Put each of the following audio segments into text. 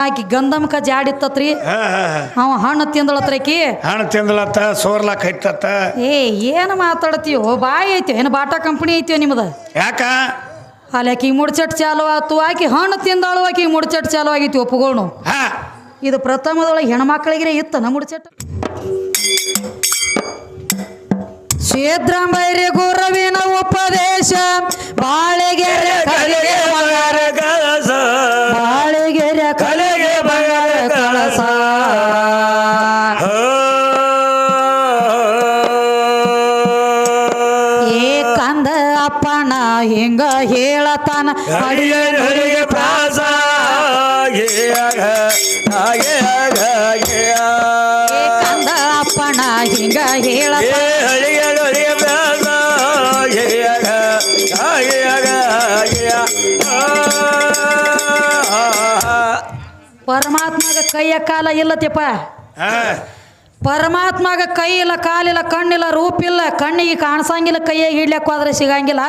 ಆಕಿ ಗಂಧಮಕ ಜಾಡಿತ್ತತ್ರಿ. ಅವ ಹಣ್ಣು ತಿಂದಳತ್ರಕಿ ಹಣ್ಣು ತಿಂದಳತ್ತ ಸೋರ್ಲಾಕ್ ಹೈತತ್ತ. ಏ ಏನು ಮಾತಾಡ್ತೀವೋ ಬಾಯಿ ಐತಿ ಏನು ಬಾಟಾ ಕಂಪ್ನಿ ಐತಿ ನಿಮ್ದು? ಯಾಕ? ಅಲ್ಲಿ ಆಕಿ ಮುಡ್ಚಟ್ ಚಾಲು ಆತು ಆಕಿ ಹಣ್ಣು ತಿಂದಳು ಆಕಿ ಮುಡ್ಚಟ್ ಚಾಲು ಆಗೈತಿ ಒಪ್ಪುಗೋಣು ಹಾ. ಇದು ಪ್ರಥಮದೊಳಗೆ ಹೆಣ್ಮಕ್ಳಿಗೆ ಇತ್ತ ನಮ್ಮ ಮುಡ್ಚಟ್? ಶ್ವೇದ್ರಂಬೈರಿ ಗುರುವಿನ ಉಪದೇಶ ಬಾಳೆಗೆರೆ ಕಳಸ ಏ ಕಂದ ಅಪ್ಪನ ಹಿಂಗ ಹೇಳತಾನ ಅಡಿಯ ಪರಮಾತ್ಮಗ ಕೈಯ ಕಾಲ ಇಲ್ಲತಿಪ್ಪ ಪರಮಾತ್ಮಗ ಕೈ ಇಲ್ಲ ಕಾಲಿಲ್ಲ ಕಣ್ಣಿಲ್ಲ ರೂಪಿಲ್ಲ ಕಣ್ಣಿಗೆ ಕಾಣಿಸಂಗಿಲ್ಲ ಕೈಯಾಗ ಹಿಡ್ಲಕ್ಕೆ ಹೋದ್ರೆ ಸಿಗಂಗಿಲ್ಲ.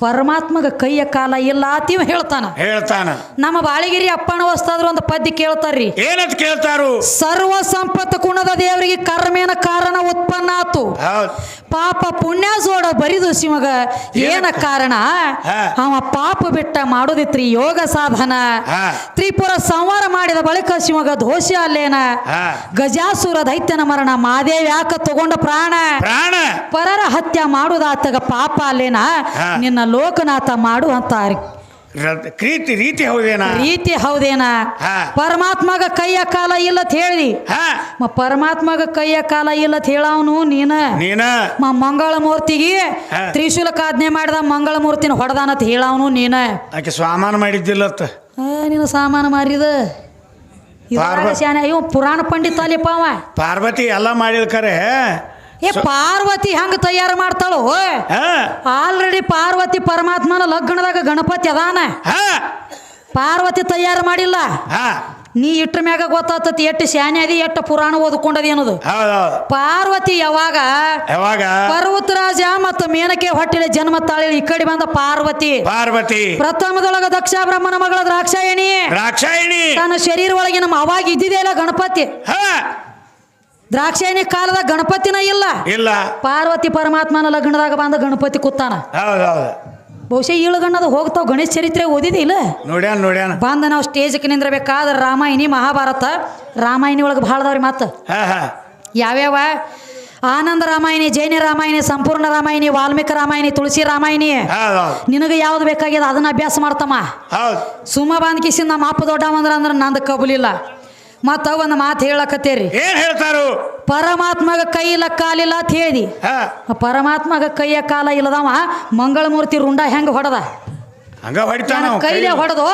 ಪರಮಾತ್ಮಗ ಕೈಯ ಕಾಲ ಇಲ್ಲ ಅತಿವ ಹೇಳ್ತಾನ. ಹೇಳ್ತಾನ. ನಮ್ಮ ಬಾಳಿಗಿರಿ ಅಪ್ಪಣ ವಸ್ತಾದ್ರು ಒಂದು ಪದ್ಯ ಕೇಳ್ತಾರ್ರಿ. ಏನಂತ ಕೇಳ್ತಾರು? ಸರ್ವ ಸಂಪತ್ತು ಕುಣದ ದೇವರಿಗೆ ಕರ್ಮೇನ ಕಾರಣ ಉತ್ಪನ್ನ ಆತು. ಪಾಪ ಪುಣ್ಯ ಜೋಡ ಬರಿದು ಶಿವಗ ಏನ ಕಾರಣ. ಅವ ಪಾಪ ಬಿಟ್ಟ ಮಾಡೋದಿತ್ರಿ ಯೋಗ ಸಾಧನ. ತ್ರಿಪುರ ಸಂಹಾರ ಮಾಡಿದ ಬಳಿಕ ಶಿವಗ ದೋಷ ಅಲ್ಲೇನ? ಗಜಾಸುರ ದೈತ್ಯನ ಮರಣ ಮಾದೇವ್ ಯಾಕ ತಗೊಂಡ ಪ್ರಾಣ? ಪ್ರಾಣ. ಪರರ ಹತ್ಯ ಮಾಡುದಾತಗ ಪಾಪ ಅಲ್ಲೇನ? ನಿನ್ನ ಲೋಕನಾಥ ಮಾಡು ಅಂತಾರೆ ರೀತಿ ರೀತಿ ಹೌದೇನ? ರೀತಿ ಹೌದೇನ? ಪರಮಾತ್ಮಗ ಕೈಯ ಕಾಲ ಇಲ್ಲತ್ ಹೇಳಿ. ಹಾ. ಮ ಪರಮಾತ್ಮಗ ಕೈಯ ಕಾಲ ಇಲ್ಲತ್ ಹೇಳವನು ನೀನ. ನೀನ. ಮಂಗಳ ಮೂರ್ತಿಗೆ ತ್ರಿಶೂಲ ಕಾಜ್ಞೆ ಮಾಡಿದ ಮಂಗಳ ಮೂರ್ತಿನ ಹೊಡೆದಾನತ್ ಹೇಳವನು ನೀನ. ಆಕೆ ಸ್ವಾಮಾನ ಮಾಡಿದ್ದಿಲ್ಲ ನೀನು ಸಾಮಾನು ಮಾರಿದ ಶಾನೆ ಪುರಾಣ ಪಂಡಿತ ಅಲ್ಲಿಪ್ಪ ಅವ. ಪಾರ್ವತಿ ಎಲ್ಲ ಮಾಡಿದ ಕರೆ. ಏ ಪಾರ್ವತಿ ಹಂಗ ತಯಾರು ಮಾಡ್ತಾಳು? ಆಲ್ರೆಡಿ ಪಾರ್ವತಿ ಪರಮಾತ್ಮನ ಲಗ್ನದಾಗ ಗಣಪತಿ ಅದಾನ. ಪಾರ್ವತಿ ತಯಾರು ಮಾಡಿಲ್ಲ. ನೀ ಇಟ್ರ ಮ್ಯಾಗ ಗೊತ್ತಾಗ್ತತಿ ಎಷ್ಟು ಶಾನೆ ಅದಿ ಎಷ್ಟು ಪುರಾಣ ಓದ್ಕೊಂಡದಿ ಅನ್ನೋದು. ಪಾರ್ವತಿ ಯಾವಾಗ? ಯಾವಾಗ? ಪರ್ವತರಾಜ ಮತ್ತು ಮೇನಕೆ ಹೊಟ್ಟಿಲೆ ಜನ್ಮ ತಾಳಿ ಈ ಕಡೆ ಬಂದ ಪಾರ್ವತಿ. ಪಾರ್ವತಿ. ಪ್ರಥಮದೊಳಗ ದಕ್ಷ ಬ್ರಹ್ಮನ ಮಗಳ ದ್ರಾಕ್ಷಾಯಣಿ. ದ್ರಾಕ್ಷಾಯಣಿ. ತನ್ನ ಶರೀರ ಒಳಗೆ ನಮ್ಮ ಅವಾಗ ಇದ್ದಿದೆಯಲ್ಲ ಗಣಪತಿ ದ್ರಾಕ್ಷಾಯಣಿ ಕಾಲದ ಗಣಪತಿನ ಇಲ್ಲ. ಇಲ್ಲ. ಪಾರ್ವತಿ ಪರಮಾತ್ಮನ ಲಗ್ನದಾಗ ಬಂದ ಗಣಪತಿ ಕೂತಾನ. ಹೌದೌದು. ಬಹುಶಃ ಇಳುಗಣ್ಣದ ಹೋಗ್ತಾವ ಗಣೇಶ ಚರಿತ್ರೆ ಓದಿದಿಲ್ಲ? ನೋಡ್ಯಾನ ನೋಡ್ಯಾನ. ಬಂದ ನಾವು ಸ್ಟೇಜ್ಗೆ ನಿಂದ್ರಬೇಕಾದ್ರೆ ರಾಮಾಯಣಿ ಮಹಾಭಾರತ ರಾಮಾಯಣಿ ಒಳಗೆ ಭಾಳದವ್ರಿ ಮತ್ತು. ಯಾವ್ಯಾವ? ಆನಂದ ರಾಮಾಯಣಿ ಜೈನ ರಾಮಾಯಣಿ ಸಂಪೂರ್ಣ ರಾಮಾಯಣಿ ವಾಲ್ಮೀಕಿ ರಾಮಾಯಣಿ ತುಳಸಿ ರಾಮಾಯಣಿ. ನಿನಗೆ ಯಾವ್ದು ಬೇಕಾಗ್ಯದ ಅದನ್ನ ಅಭ್ಯಾಸ ಮಾಡ್ತಮ್ಮ. ಸುಮ್ಮ ಬಂದ್ ಕಿಸಿಂದ ನಮ್ಮ ಅಪ್ಪ ದೊಡ್ಡ ಅಂದ್ರೆ ನಂದು ಕಬಲಿಲ್ಲ ಮತ್ತ ಒಂದು ಮಾತು ಹೇಳಕತ್ತೇರಿ. ಏನ್ ಹೇಳ್ತಾರು? ಪರಮಾತ್ಮಗ ಕೈ ಇಲ್ಲ ಕಾಲಿಲ್ಲ ಅಂತ ಹೇಳಿ. ಹಾ. ಪರಮಾತ್ಮಗ ಕೈಯ ಕಾಲ ಇಲ್ಲದವ ಮಂಗಳಮೂರ್ತಿ ರುಂಡ ಹೆಂಗ ಹೊಡೆದ? ಹಂಗ ಹೊಡಿತಾನ ಏನ ಅವ, ಕೈ ಕೈಲೇ? ಹೊಡೆದು?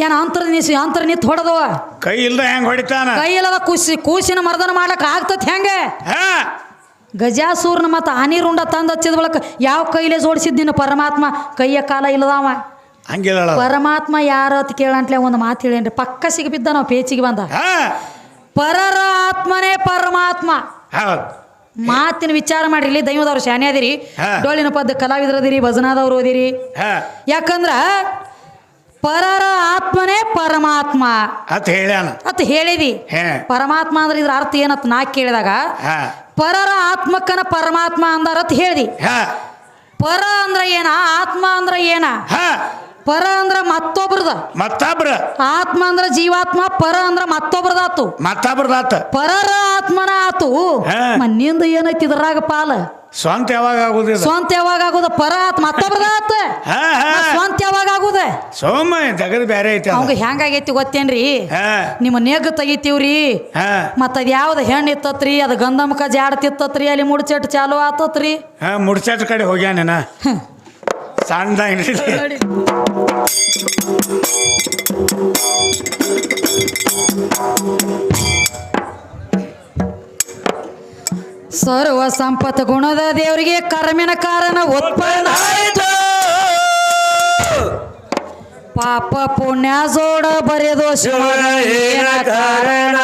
ಏನ ಅಂತರ ನಿಸಿ ಅಂತರ ನಿಂತು ಹೊಡೆದು? ಕೈ ಇಲ್ಲದ ಹೆಂಗ್ ಹೊಡಿತಾನ? ಕೈ ಇಲ್ಲದ ಕೂಸಿ ಕೂಸಿನ ಮರ್ದನ ಮಾಡ್ಲಕ್ ಆಗ್ತತ್ ಹೆಂಗೆ? ಹಾ. ಗಜಾಸೂರ್ನ ಮತ್ತು ಆನಿ ರುಂಡ ತಂದು ಹಚ್ಚಿದ ಬಳಕ ಯಾವ ಕೈಲೇ ಜೋಡಿಸಿದ್ದೀನಿ ಪರಮಾತ್ಮ? ಕೈಯ ಕಾಲ ಇಲ್ಲದವ. ಪರಮಾತ್ಮ ಯಾರು ಅಂತ ಒಂದು ಮಾತು ಹೇಳೇನ್ರಿ. ಪಕ್ಕ ಸಿಗಬಿದ್ದ ನಾವು ಪೇಚಿಗೆ ಬಂದ. ಪರರ ಆತ್ಮನೇ ಪರಮಾತ್ಮ. ಮಾತಿನ ವಿಚಾರ ಮಾಡ್ರಿ. ಇಲ್ಲಿ ದೈವದವ್ರು ಶಾನೆ ಅದಿರಿ. ಡೋಳಿನ ಡೊಳ್ಳಿನ ಪದ್ದ ಕಲಾವಿದ್ರ ಅದಿರಿ ಭಜನಾದವ್ರು ಓದಿರಿ ಯಾಕಂದ್ರ ಪರರ ಆತ್ಮನೇ ಪರಮಾತ್ಮ. ಅಂತ ಹೇಳ್ಯಾನ. ಅಂತ ಹೇಳಿದಿ. ಪರಮಾತ್ಮ ಅಂದ್ರೆ ಇದ್ರ ಅರ್ಥ ಏನತ್ ನಾ ಕೇಳಿದಾಗ? ಪರರ ಆತ್ಮಕ್ಕನ ಪರಮಾತ್ಮ ಅಂದಾರತ್ ಹೇಳಿದಿ. ಪರ ಅಂದ್ರ ಏನ ಆತ್ಮ ಅಂದ್ರ ಏನ? ಪರ ಅಂದ್ರ ಮತ್ತೊಬ್ರದ. ಮತ್ತೊಬ್ರ. ಆತ್ಮ ಅಂದ್ರ ಜೀವಾತ್ಮ ಪರ ಅಂದ್ರ ಮತ್ತೊಬ್ರದಾತು. ಮತ್ತೊಬ್ರದಾತ. ಪರರ ಆತ್ಮನ ಆತು. ಮನ್ನಿಂದ ಏನೈತಿ ಇದ್ರಾಗ ಪಾಲ? ಸ್ವಂತ ಯಾವಾಗ ಆಗುದಿಲ್ಲ ಸ್ವಂತ ಯಾವಾಗ ಆಗುದ? ಪರ ಆತ್ಮ ಮತ್ತೊಬ್ರದಾತ. ಆತ ಸ್ವಂತ ಯಾವಾಗ ಆಗುದ? ಸೋಮ ಜಗದ ಬ್ಯಾರೆ ಐತಿ. ಅವಂಗ ಹೆಂಗಾಗೈತಿ ಗೊತ್ತೇನ್ರಿ? ಹಾ. ನಿಮ್ಮ ನೆಗ್ ತೆಗಿತೀವ್ರಿ? ಹಾ. ಮತ್ತ ಅದ್ ಯಾವ್ದು ಹೆಣ್ಣು ಇತ್ತತ್ರಿ? ಅದು ಗಂಧಮಕ ಜಾಡ್ ತಿತ್ತತ್ರಿ? ಅಲ್ಲಿ ಮುಡ್ಚೆಟ್ ಚಾಲು ಆತತ್ರಿ? ಹಾ ಮುಡ್ಚಾಟ ಕಡೆ ಹೋಗ್ಯಾನೇನ ಸಣ್ಣ ಸರ್ವ ಸಂಪತ್ ಗುಣದ ದೇವರಿಗೆ ಕರ್ಮಿನ ಕಾರಣ ಉತ್ಪನ್ನ ಆಯಿತು. ಪಾಪ ಪುಣ್ಯ ಜೋಡ ಬರೆದು ಶಿವನ ಕಾರಣ.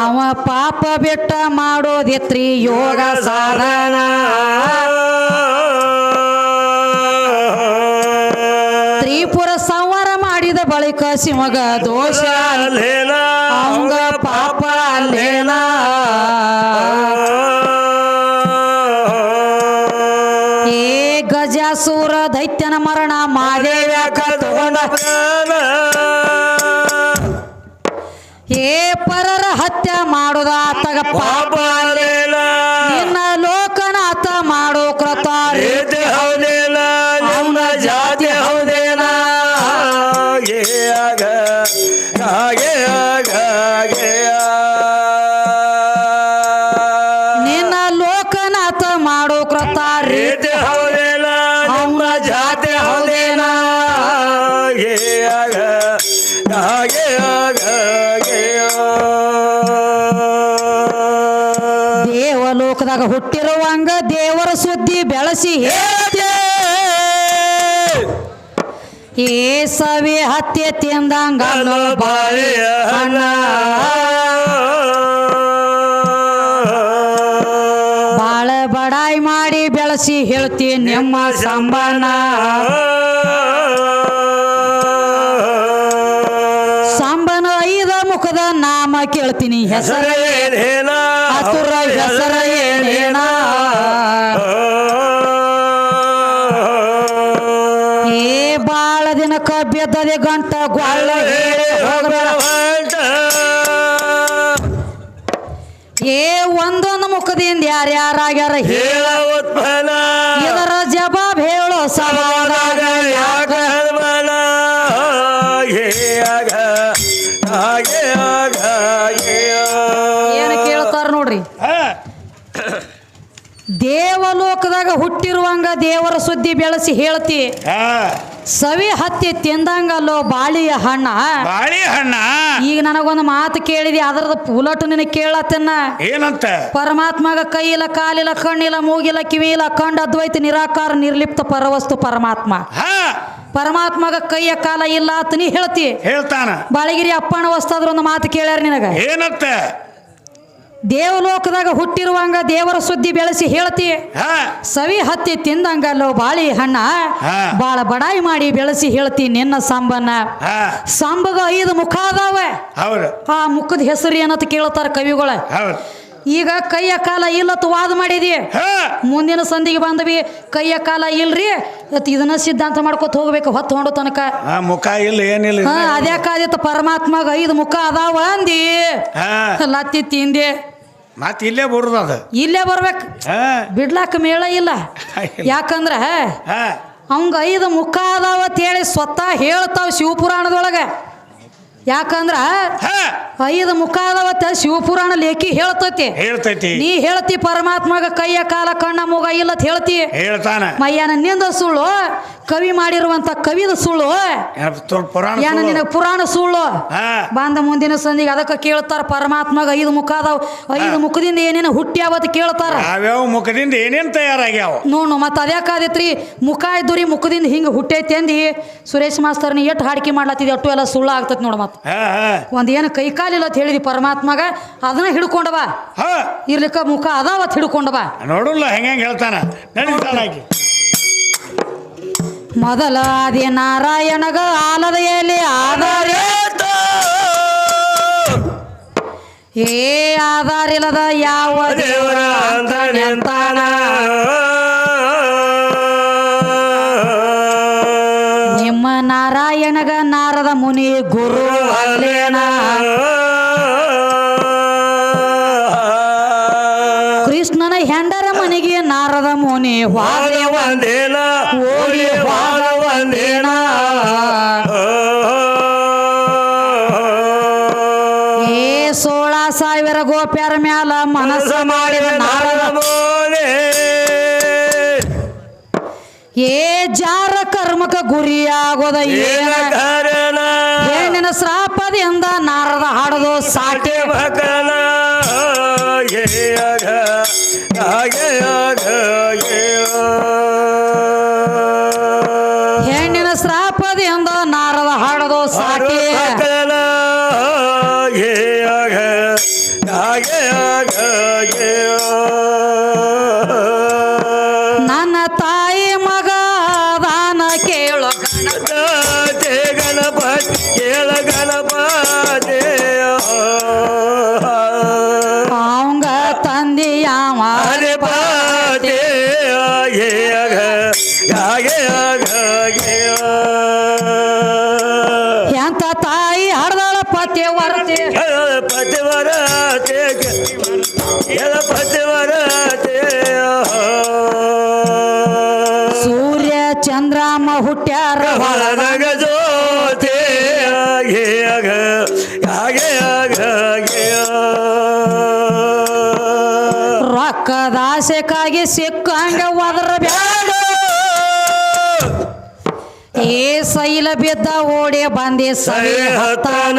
ಅವ ಪಾಪ ಬಿಟ್ಟ ಮಾಡೋದಿತ್ರಿ ಯೋಗ ಸಾಧನ. ಬಳಿಕ ಮಗ ದೋಷ. ಅವಂಗ ಪಾಪ ಅಲ್ಲೇನ ಏ ಗಜಾಸೂರ ದೈತ್ಯನ ಮರಣ ಮಾದೇವ ಏ ಪರರ ಹತ್ಯೆ ಮಾಡುದ ತಗ ಪಾಪ. ನಿನ್ನ ನಿನ್ನ ಲೋಕನಾಥ ಮಾಡೋ ಕೃತ ರೀತಿ. ಹೌದೇನ ನಮ್ಮ ಜಾತಿ ಹೌದೇನ. ದೇವಲೋಕದಾಗ ಹುಟ್ಟಿರುವಂಗ ದೇವರ ಸುದ್ದಿ ಬೆಳೆಸಿ. ಹೇಳ್ತೆ. ಏ ಸವಿ ಹತ್ಯೆ ತಿಂದಂಗ ಬಾಳಿ ಹಣ್ಣ ಬಾಳ ಬಡಾಯಿ ಮಾಡಿ ಬೆಳೆಸಿ ಹೇಳ್ತೀನಿ ನಿಮ್ಮ ಸಂಬನ ಸಂಬನ ಐದ ಮುಖದ ನಾಮ ಕೇಳ್ತೀನಿ ಹೆಸರು ಬೆದ್ದದೆ ಗಂಟ ಗ್ವಾಳ ಹೇಳಿ ಹೋಗಬೇಡ. ಏ ಒಂದೊಂದು ಮುಖದಿಂದ ಯಾರ್ಯಾರಾಗ್ಯಾರ ಹೇಳ. ಉತ್ಪನ್ನ ದೇವಲೋಕದಾಗ ಹುಟ್ಟಿರುವಂಗ ದೇವರ ಸುದ್ದಿ ಬೆಳೆಸಿ ಹೇಳ್ತಿ. ಸವಿ ಹತ್ತಿ ತಿಂದಂಗಲ್ಲೋ ಬಾಳಿಯ ಹಣ್ಣ. ಬಾಳಿ ಹಣ್ಣ. ಈಗ ನನಗೊಂದು ಮಾತು ಕೇಳಿದಿ ಅದರದ ಪುಲಟು ನಿನಗೆ ಕೇಳತ್ತನ್ನ ಏನಂತ? ಪರಮಾತ್ಮಗ ಕೈಯಿಲ್ಲ ಕಾಲಿಲ್ಲ ಕಣ್ಣಿಲ್ಲ ಮೂಗಿಲ್ಲ ಕಿವಿ ಇಲ್ಲ ಕಂಡ ಅದ್ವೈತ ನಿರಾಕಾರ ನಿರ್ಲಿಪ್ತ ಪರವಸ್ತು ಪರಮಾತ್ಮ. ಪರಮಾತ್ಮಗ ಕೈಯ ಕಾಲ ಇಲ್ಲ ಅಂತ ನೀ ಹೇಳ್ತಿ. ಹೇಳ್ತಾನ. ಬಾಳಗಿರಿ ಅಪ್ಪಣ್ಣ ವಸ್ತಾದ್ರ ಒಂದು ಮಾತು ಕೇಳ್ಯಾರ ನಿನಗ. ಏನಂತ? ದೇವಲೋಕದಾಗ ಹುಟ್ಟಿರುವಂಗ ದೇವರ ಸುದ್ದಿ ಬೆಳೆಸಿ ಹೇಳ್ತಿ. ಸವಿ ಹತ್ತಿ ತಿಂದಂಗಲ್ಲೋ ಬಾಳಿ ಹಣ್ಣ. ಬಾಳ ಬಡಾಯಿ ಮಾಡಿ ಬೆಳೆಸಿ ಹೇಳ್ತಿ ನಿನ್ನ ಸಾಂಬನ್ನ. ಸಾಂಬಗ ಐದು ಮುಖ ಅದಾವ. ಆ ಮುಖದ ಹೆಸರು ಏನಂತ ಕೇಳ್ತಾರ ಕವಿಗಳ. ಈಗ ಕೈಯ ಕಾಲ ಇಲ್ಲತ್ತು ವಾದ ಮಾಡಿದಿ. ಮುಂದಿನ ಸಂಧಿಗೆ ಬಂದವಿ. ಕೈಯ ಕಾಲ ಇಲ್ರಿ ಇದನ್ನ ಸಿದ್ಧಾಂತ ಮಾಡ್ಕೊತ ಹೋಗ್ಬೇಕು ಹೊತ್ತು ಹೊಂಡು ತನಕ. ಮುಖ ಇಲ್ಲ ಏನಿಲ್ಲ ಹಾ ಅದ್ಯಾಕಾದಿತ್ತ ಪರಮಾತ್ಮಗ ಐದು ಮುಖ ಅದಾವ ಅಂದಿ. ಲತ್ತಿ ತಿಂದೆ. ಮತ್ ಇಲ್ಲೇ ಬರುದ ಅದು. ಇಲ್ಲೇ ಬರ್ಬೇಕು. ಬಿಡ್ಲಾಕ ಮೇಳ ಇಲ್ಲ. ಯಾಕಂದ್ರ ಅವಂಗ ಐದು ಮುಖ ಅದಾವ ಅಂತ ಹೇಳಿ ಸ್ವತಃ ಹೇಳ್ತಾವ ಶಿವಪುರಾಣದೊಳಗ. ಯಾಕಂದ್ರ ಐದು ಮುಖ ಅದಾವತ್ತ ಶಿವಪುರಾಣ ಲೇಖಿ ಹೇಳ್ತೈತಿ. ಹೇಳ್ತೈತಿ. ನೀ ಹೇಳ್ತಿ ಪರಮಾತ್ಮಗ ಕೈಯ ಕಾಲ ಕಣ್ಣ ಮುಗ ಇಲ್ಲ ಅಂತ ಹೇಳ್ತಿ. ಹೇಳ್ತಾನ. ಮಯ್ಯನ ನಿಂದ ಸುಳ್ಳು. ಕವಿ ಮಾಡಿರುವಂತ ಕವಿದ ಸುಳ್ಳು. ಏನ ಸುಳ್ಳು? ಪುರಾಣ ಸುಳ್ಳು? ಬಂದ ಮುಂದಿನ ಸಂದಿಗೆ ಅದಕ್ಕೆ ಕೇಳ್ತಾರ ಪರಮಾತ್ಮಗ ಐದು ಮುಖ ಅದಾವ. ಐದು ಮುಖದಿಂದ ಏನೇನು ಹುಟ್ಟ್ಯಾವತ್ ಕೇಳ್ತಾರ. ಯಾವ್ಯಾವ ಮುಖದಿಂದ ಏನೇನು ತಯಾರಾಗ್ಯಾವ? ನೋಡು ಮತ್ತೆ ಅದ್ಯಾಕಾದೈತ್ರಿ ಮುಖ ಇದ್ದುರಿ ಮುಖದಿಂದ ಹಿಂಗೆ ಹುಟ್ಟೈತಿ ಅಂದಿ. ಸುರೇಶ್ ಮಾಸ್ತರ್ನಿ ಎಷ್ಟು ಹಾಡಿಕೆ ಮಾಡ್ಲತ್ತಿದ್ದೆ ಅಟ್ಟು ಎಲ್ಲ ಸುಳ್ಳು ಆಗ್ತೈತಿ ನೋಡು ಮತ್ತೆ. ಒಂದ್ ಏನು ಕೈ ಕಾಲಿಲ್ಲ ಅಂತ ಹೇಳಿದಿ ಪರಮಾತ್ಮಗ ಅದನ್ನ ಹಿಡ್ಕೊಂಡ ಬಾ. ಇರ್ಲಿಕ್ಕ ಮುಖ ಅದಾವತ್ ಹಿಡ್ಕೊಂಡ ಬಾ. ನೋಡಲ್ಲ ಹೆಂಗ ಹೇಳ್ತಾನ. ಆಕಿ ಮೊದಲ ಆದಿ ನಾರಾಯಣಗ ಆಲದ ಎಲೆ ಆದರೆ ಏ ಆಧಾರ ಇಲ್ಲದ ಯಾವ ದೇವರ ಅಂತಾನ ನಿಮ್ಮ ನಾರಾಯಣಗ ನಾರದ ಮುನಿ ಗುರು ಅಲ್ಲೇನ? ಕೃಷ್ಣನ ಹೆಂಡರ ಮನೆಗೆ ನಾರದ ಮುನಿ ವಾದೇವ ಓಡಿ ವಾದ ಒಂದೇನ ಏ ಸೋಳ ಸಾವಿರ ಗೋಪ್ಯರ ಮ್ಯಾಲ ಮನಸ್ಸ ಮಾಡಿದ ನಾರದ ಏ ಜಾರ ಕರ್ಮಕ ಗುರಿಯಾಗೋದ ಏನ ಹೆಣ್ಣಿನ ಶ್ರಾಪದಿಂದ ನಾರದ ಹಾಡದು ಸಾಕೇ ಸಾಟಿ ಪತಿವರ್ತಿ ಪತಿವರತೆ ಎಲ ಪತಿವರತೆ ಸೂರ್ಯ ಚಂದ್ರಮ್ಮ ಹುಟ್ಟ್ಯಾರ ಹೊರನಗ ಜೋತೆ ಆಗ ಹಾಗೆ ಆಗ ಸಿಕ್ಕಂಗ ಒದರ ಬ್ಯಾಡ. ಏ ಸೈಲ ಬಿದ್ದ ಓಡಿ ಬಂದಿ ಸರಿ ಹತ್ತಾನ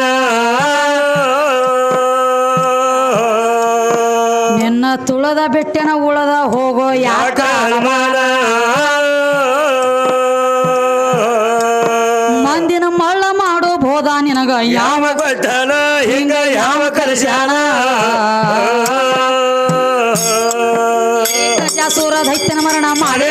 ನಿನ್ನ ತುಳದ ಬೆಟ್ಟನ ಉಳದ ಹೋಗೋ ಯಾಕ ಅನುಮಾನ? ಮಂದಿನ ಮಳ್ಳ ಮಾಡೋ ಬೋದ ನಿನಗ ಯಾವ ಯಾವ ಹಿಂಗ ಯಾವ ಕಲಶಾನ ಸೂರ ದೈತ್ಯನ ಮರಣ ಮಾಡಿ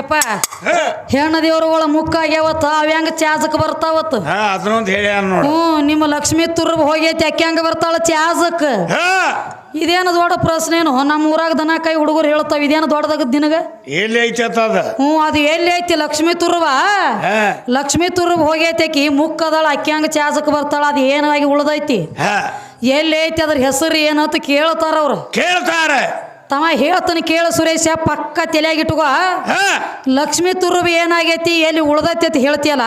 ಯಪ್ಪ ಹೆಣ್ಣ ದೇವ್ರಗಳ ಮುಕ್ಕ ಆಗ್ಯಾವತ್ತ ಅವ ಹೆಂಗ ಚಾಜಕ್ ಬರ್ತಾವತ್ತು? ಹಾ ಅದನ್ನೊಂದು ಹೇಳಿ ನೋಡು. ಹ್ಞೂ ನಿಮ್ಮ ಲಕ್ಷ್ಮೀ ತುರ್ಬ ಹೋಗೈತಿ ಅಕ್ಕಿ ಹಂಗ ಬರ್ತಾಳ ಚಾಜಕ್ ಇದೇನು ದೊಡ್ಡ ಪ್ರಶ್ನೆನು ನಮ್ಮ ಊರಾಗ ದನ ಕೈ ಹುಡುಗರು ಹೇಳ್ತಾವ ಇದೇನು ದೊಡ್ಡದಾಗ ದಿನಗ ಎಲ್ಲಿ ಐತೆ ಅದ? ಹ್ಞೂ ಅದು ಎಲ್ಲಿ ಐತಿ? ಲಕ್ಷ್ಮೀ ತುರ್ವ? ಲಕ್ಷ್ಮೀ ತುರ್ ಹೋಗೈತಿ ಆಕಿ ಅದಾಳ ಅಕ್ಕಿ ಹಂಗ ಚಾಜಕ್ ಬರ್ತಾಳ ಅದು ಏನಾಗಿ ಉಳ್ದೈತಿ? ಎಲ್ಲಿ ಐತಿ ಅದ್ರ ಹೆಸರು ಏನಂತ ಕೇಳ್ತಾರ ಅವ್ರು. ಕೇಳ್ತಾರೆ. ತಮ್ಮ ಹೇಳ್ತಾನೆ ಕೇಳು ಸುರೇಶ ಪಕ್ಕ ತಲೆಯಾಗಿಟ್ಕೋ ಹಾ. ಲಕ್ಷ್ಮೀ ತುರುಬಿ ಏನಾಗೈತಿ ಎಲ್ಲಿ ಉಳ್ದೈತಿ ಅಂತ ಹೇಳ್ತಿಯಲ್ಲ?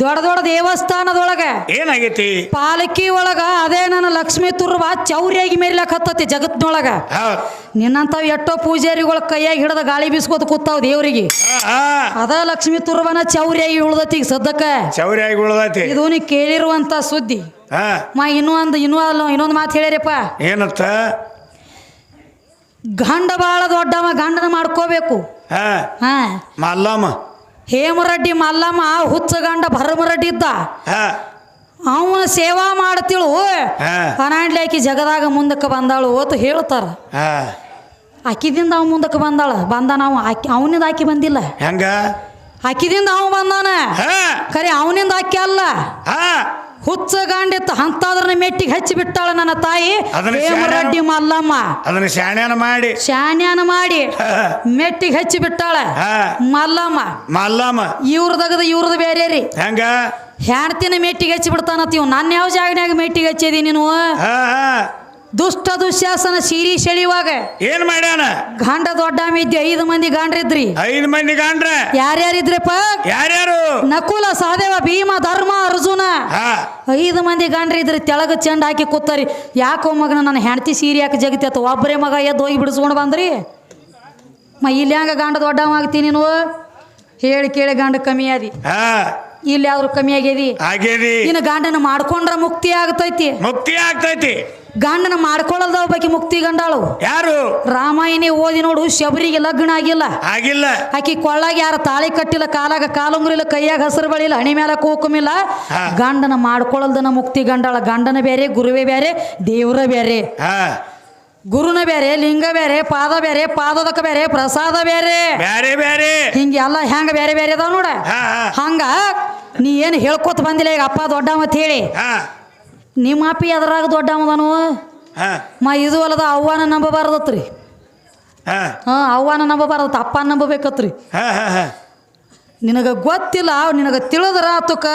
ದೊಡ್ಡ ದೊಡ್ಡ ದೇವಸ್ಥಾನದೊಳಗ. ಏನಾಗೈತಿ? ಪಾಲಕಿ ಒಳಗ ಅದೇ ನನ್ನ ಲಕ್ಷ್ಮೀ ತುರ್ವ ಚೌರಿಯಾಗಿ ಮೇರ್ಲಕ್ ಹತ್ತತಿ ಜಗತ್ನೊಳಗ. ನಿನ್ನಂತ ನಿನ್ನಂತಾವ್ ಎಷ್ಟೋ ಪೂಜಾರಿಗಳ ಕೈಯಾಗಿ ಹಿಡಿದ ಗಾಳಿ ಬೀಸ್ಕೋತ ಕೂತಾವ್ ದೇವ್ರಿಗೆ. ಅದ ಲಕ್ಷ್ಮೀ ತುರ್ಬನ ಚೌರಿಯಾಗಿ ಉಳ್ದತಿ ಸದ್ದಕ್ಕ ಚೌರಿಯಾಗಿ ಉಳ್ದೈತಿ. ಇದು ನೀ ಕೇಳಿರುವಂತ ಸುದ್ದಿ. ಮಾ ಇನ್ನೂ ಒಂದು ಇನ್ನೂ ಅಲ್ಲ ಇನ್ನೊಂದು ಮಾತು ಹೇಳಿರಿಪ್ಪ ಏನತ್ತ ಗಂಡ ಬಾಳ ದೊಡ್ಡವ ಗಂಡನ ಮಾಡ್ಕೋಬೇಕು. ಹಾ. ಮಲ್ಲಮ್ಮ. ಹೇಮರೆಡ್ಡಿ ಮಲ್ಲಮ್ಮ ಹುಚ್ಚ ಗಂಡ ಭರಮರೆಡ್ಡಿ ಇದ್ದ. ಅವನ ಸೇವಾ ಮಾಡ್ತಿಳು. ಆಕಿ ಜಗದಾಗ ಮುಂದಕ್ಕೆ ಬಂದಾಳು ಓತ್ ಹೇಳ್ತಾರ. ಆಕಿದಿಂದ ಅವ ಮುಂದಕ್ಕೆ ಬಂದಾಳ. ಬಂದ ನಾವು ಆಕಿ ಅವನಿಂದ ಆಕಿ ಬಂದಿಲ್ಲ. ಹೆಂಗ? ಆಕಿದಿಂದ ಅವ ಬಂದಾನ. ಖರೆ ಅವನಿಂದ ಆಕಿ ಅಲ್ಲ. ಹಾ ಹುಚ್ಚ ಗಂಡಿತ್ತು ಅಂತಾದ್ರ ಮೆಟ್ಟಿಗೆ ಹಚ್ಚಿ ಬಿಟ್ಟಾಳ ನನ್ನ ತಾಯಿ. ಅದನ್ನ ಹೇಮರೆಡ್ಡಿ ಮಲ್ಲಮ್ಮ. ಅದನ್ನ ಶಾಣ್ಯಾನ ಮಾಡಿ. ಶಾನ್ಯಾನ ಮಾಡಿ ಮೆಟ್ಟಿಗೆ ಹಚ್ಚಿ ಬಿಟ್ಟಾಳ. ಹಾ. ಮಲ್ಲಮ್ಮ. ಮಲ್ಲಮ್ಮ. ಇವ್ರದಗದ ಇವ್ರದ್ದು ಬೇರೆ ರೀ. ಹೆಂಗ? ಹೆಣ್ತಿನ ಮೆಟ್ಟಿಗೆ ಹಚ್ಚಿ ಬಿಡ್ತಾನತ್ತೀವ್ ನನ್ನ ಯಾವ ಜಾಗನ್ಯಾಗ ಮೆಟ್ಟಿಗೆ ಹಚ್ಚಿದಿ ನೀನು? ಹಾ ಹಾ. ದುಷ್ಟ ದುಶ್ಯಾಸನ ಸೀರಿ ಸೆಳಿಯುವಾಗ ಏನ್ ಮಾಡ್ಯಾನ? ಗಂಡ ದೊಡ್ಡ ಇದ್ದಿ ಐದು ಮಂದಿ ಗಾಂಡ್ರಿದ್ರಿ. ಐದು ಮಂದಿ ಗಾಂಡ್ರ? ಯಾರ್ಯಾರಿದ್ರಪ್ಪ? ಯಾರ್ಯಾರು? ನಕುಲ ಸಹದೇವ ಭೀಮ ಧರ್ಮ ಅರ್ಜುನ. ಐದು ಮಂದಿ ಗಾಂಡ್ರಿ ಇದ್ರಿ ತೆಳಗ ಚೆಂಡ ಹಾಕಿ ಕೂತಾರಿ. ಯಾಕೋ ಮಗನ ನನ್ನ ಹೆಂಡತಿ ಸೀರೆ ಯಾಕೆ ಜಗತ್ತೈತ ಒಬ್ಬರೇ ಮಗ ಎದ್ದು ಹೋಗಿ ಬಿಡಿಸ್ಕೊಂಡು ಬಂದ್ರಿ. ಮ ಇಲ್ಲಿ ಹಂಗ ಗಂಡ ದೊಡ್ಡವ ಆಗ್ತೀನಿ ನೀನು ಹೇಳಿ ಕೇಳಿ ಗಂಡ ಕಮ್ಮಿ ಆದಿ. ಇಲ್ಲಿ ಯಾವ್ದು ಕಮ್ಮಿ ಆಗ್ಯದಿ? ಆಗೇದಿ ಇನ್ನು ಗಂಡನ ಮಾಡ್ಕೊಂಡ್ರ ಮುಕ್ತಿ ಆಗ್ತೈತಿ. ಮುಕ್ತಿ ಆಗ್ತೈತಿ. ಗಂಡನ ಮಾಡ್ಕೊಳ್ಳಲ್ದ ಒಬ್ಬಾಕಿ ಮುಕ್ತಿ ಗಂಡಾಳು. ಯಾರು? ರಾಮಾಯಣಿ ಓದಿ ನೋಡು ಶಬರಿಗೆ ಲಗ್ನ ಆಗಿಲ್ಲ. ಆಗಿಲ್ಲ. ಆಕಿ ಕೊಳ್ಳಾಗ ಯಾರ ತಾಳಿ ಕಟ್ಟಿಲ್ಲ ಕಾಲಾಗ ಕಾಲುಂಗ್ರಿಲ್ಲ ಕೈಯಾಗ ಹಸಿರು ಬಳಿಲ್ಲ ಹಣಿ ಮ್ಯಾಲ ಕೂಕುಮಿಲ್ಲ. ಗಂಡನ ಮಾಡ್ಕೊಳ್ಳಲ್ದನ ಮುಕ್ತಿ ಗಂಡಾಳ. ಗಂಡನ ಬೇರೆ ಗುರುವೇ ಬೇರೆ ದೇವ್ರ ಬೇರೆ ಗುರುನ ಬೇರೆ ಲಿಂಗ ಬೇರೆ ಪಾದ ಬೇರೆ ಪಾದದಕ ಬೇರೆ ಪ್ರಸಾದ ಬೇರೆ ಬೇರೆ ಬೇರೆ ಹಿಂಗೆಲ್ಲ ಹೆಂಗ ಬೇರೆ ಬೇರೆ ಅದಾವ ನೋಡ. ಹಂಗ ನೀ ಏನು ಹೇಳ್ಕೊತ ಬಂದಿಲ್ಲ ಈಗ ಅಪ್ಪ ದೊಡ್ಡವ ಅಂತ ಹೇಳಿ. ಹಾ. ನಿಮ್ಮ ಅಪ್ಪಿ ಅದ್ರಾಗ ದೊಡ್ಡವದನು ಹಾ. ಮ ಇದು ಅಲ್ಲದ ಅವ್ವನ ನಂಬಬಾರ್ದತ್ರಿ. ಹಾ. ಹಾಂ ಅವ್ವನ ನಂಬಬಾರ್ದತ್ ಅಪ್ಪ ನಂಬಬೇಕತ್ರಿ. ಹಾ ಹಾ ಹಾ. ನಿನಗೆ ಗೊತ್ತಿಲ್ಲ ನಿನಗೆ ತಿಳಿದ್ರ ಆತುಕ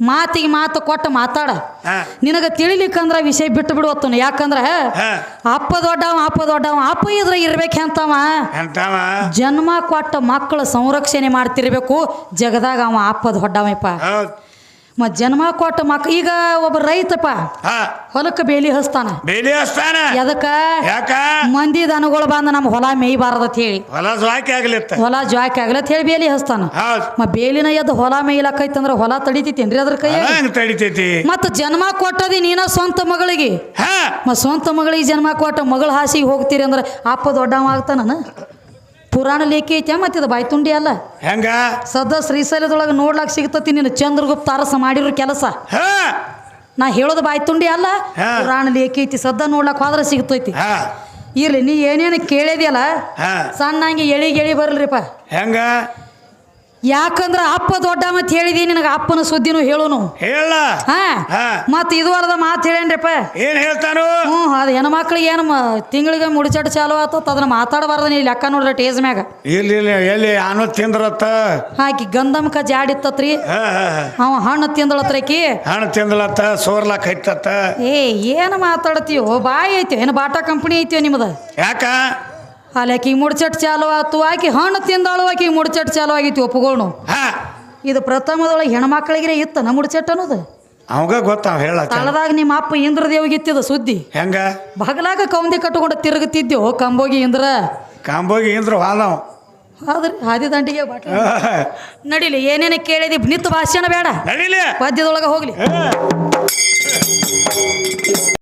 ಮಾತಿಗೆ ಮಾತು ಕೊಟ್ಟು ಮಾತಾಡ. ನಿನಗೆ ತಿಳಿಲಿಕ್ಕಂದ್ರ ವಿಷಯ ಬಿಟ್ಟು ಬಿಡುವ ಯಾಕಂದ್ರ ಅಪ್ಪ ದೊಡ್ಡವ ಅಪ್ಪ ದೊಡ್ಡವ ಅಪ್ಪ ಇದ್ರ ಇರ್ಬೇಕಂತವ ಜನ್ಮ ಕೊಟ್ಟ ಮಕ್ಕಳ ಸಂರಕ್ಷಣೆ ಮಾಡ್ತಿರ್ಬೇಕು. ಜಗದಾಗ ಅವ ಅಪ್ಪ ದೊಡ್ಡವಪ್ಪ ಮತ್ತು ಜನ್ಮ ಕೊಟ್ಟ ಮಕ್ ಈಗ ಒಬ್ಬ ರೈತಪ್ಪ ಹೊಲಕ್ಕೆ ಬೇಲಿ ಹಸ್ತಾನ. ಬೇಲಿ ಹಸ್ತಾನ? ಎದಕ್ಕ? ಯಾಕ? ಮಂದಿ ದನಗಳು ಬಂದ ನಮ್ಮ ಹೊಲ ಮೇಯ್ಬಾರ್ದತ್ ಹೇಳಿ. ಹೊಲ ಜಾಕಿ ಆಗ್ಲಿತ್ತ. ಹೊಲ ಜ್ವಾಕಿ ಅಂತ ಹೇಳಿ ಬೇಲಿ ಹಸ್ತಾನ. ಮ ಬೇಲಿನ ಎದ್ದು ಹೊಲ ಮೇಯ್ಲಕ್ಕೈತಂದ್ರ ಹೊಲ ತಡಿತೈತೇನ್ರಿ ಅದ್ರ ಕೈ ತಡಿತೈತಿ? ಮತ್ತ ಜನ್ಮ ಕೊಟ್ಟದಿ ನೀನ ಸ್ವಂತ ಮಗಳಿಗೆ. ಮತ್ ಮ ಸ್ವಂತ ಮಗಳಿಗೆ ಜನ್ಮ ಕೊಟ್ಟ ಮಗಳ ಹಾಸಿಗೆ ಹೋಗ್ತೀರಿ ಅಂದ್ರ ಅಪ್ಪ ದೊಡ್ಡವ ಆಗ್ತಾನ ಪುರಾಣ ಲೇಖಿ ಐತೆ ಮತ್ತಿದ ಬಾಯ್ತುಂಡಿ ಅಲ್ಲ. ಹೆಂಗ? ಸದ ಶ್ರೀಶೈಲದೊಳಗೆ ನೋಡ್ಲಾಕ್ ಸಿಗ್ತತಿ ನೀನು ಚಂದ್ರಗುಪ್ತ ಅರಸ ಮಾಡಿರೋ ಕೆಲಸ. ನಾ ಹೇಳೋದು ಬಾಯ್ತುಂಡಿ ಅಲ್ಲ. ಪುರಾಣ ಲೇಖಿ ಐತಿ ಸದ್ದ ನೋಡ್ಲಾಕ್ ಹೋದ್ರೆ ಸಿಗ್ತೈತಿ. ಇರ್ಲಿ ನೀ ಏನೇನು ಕೇಳಿದ್ಯಲ್ಲ ಹಾ. ಸಣ್ಣ ಹಂಗೆ ಎಳಿಗೆ ಎಳಿ ಬರಲ್ರಿಪ್ಪ ಹೆಂಗ? ಯಾಕಂದ್ರ ಅಪ್ಪ ದೊಡ್ಡ ಮತ್ ಹೇಳಿದಿ ನಿನಗೆ ಅಪ್ಪನ ಸುದ್ದಿನೂ ಹೇಳುನು. ಹೇಳ. ಹಾ. ಮತ್ ಇದುವರೆದ ಮಾತು ಹೇಳೇನ್ರಿಪ್ಪ? ಏನ್ ಹೇಳ್ತಾನು? ಹ್ಞೂ ಅದು ಹೆಣ್ಮಕ್ಳಿಗೆ ಏನು ತಿಂಗಳಿಗೆ ಮುಡಿಚಟ್ ಚಾಲು ಆತತ್ ಅದನ್ನ ಮಾತಾಡಬಾರ್ದ ನೀ ಲೆಕ್ಕ ನೋಡ್ರಿ ಟೇಜ್ ಮ್ಯಾಗ. ಇಲ್ಲಿ ಇಲ್ಲಿ ಎಲ್ಲಿ ಅನು ತಿಂದ್ರತ್ತ? ಹಾಕಿ ಗಂಧಮಕ ಜಾಡಿತ್ತತ್ರಿ. ಅವ ಹಣ್ಣು ತಿಂದಳತ್ರಕಿ ಹಣ್ಣು ತಿಂದಳತ್ತ ಸೋರ್ಲಾಕ್ ಹೈತತ್ತ? ಏ ಏನು ಮಾತಾಡ್ತೀವೋ ಬಾಯಿ ಐತಿ ಏನು ಬಾಟಾ ಕಂಪ್ನಿ ಐತಿ ನಿಮ್ದು? ಯಾಕ? ಅಲ್ಲಿ ಆಕಿ ಮುಡ್ಚಟ್ ಚಾಲು ಆತು ಆಕಿ ಹಣ್ಣು ತಿಂದಾಳು ಆಕಿ ಮುಡ್ಚಟ್ ಚಾಲು ಆಗಿತ್ತು ಒಪ್ಪುಗೋಣು ಹಾ. ಇದು ಪ್ರಥಮದೊಳಗೆ ಹೆಣ್ಮಕ್ಳಿಗೆ ಇತ್ತ ನಮ್ಮ ಮುಡ್ಚಟ್ ಅನ್ನೋದು. ಅವಾಗ ಗೊತ್ತಾವ ಹೇಳ ತಳದಾಗ ನಿಮ್ಮ ಅಪ್ಪ ಇಂದ್ರದೇವ್ಗಿತ್ತಿದ ಸುದ್ದಿ. ಹೆಂಗ? ಬಗಲಾಗ ಕೌಂದಿ ಕಟ್ಟುಕೊಂಡು ತಿರುಗುತ್ತಿದ್ದೆವು ಕಂಬೋಗಿ ಇಂದ್ರ. ಕಾಂಬೋಗಿ ಇಂದ್ರ ವಾದವ್ ಆದ್ರೆ ಹಾದಿ ದಂಡಿಗೆ ಬಾಟ್ಲಿ. ನಡಿಲಿ ಏನೇನು ಕೇಳಿದಿ ನಿತ್ತು ಭಾಷಣ ಬೇಡ. ನಡಿಲಿ. ಪದ್ಯದೊಳಗೆ ಹೋಗ್ಲಿ.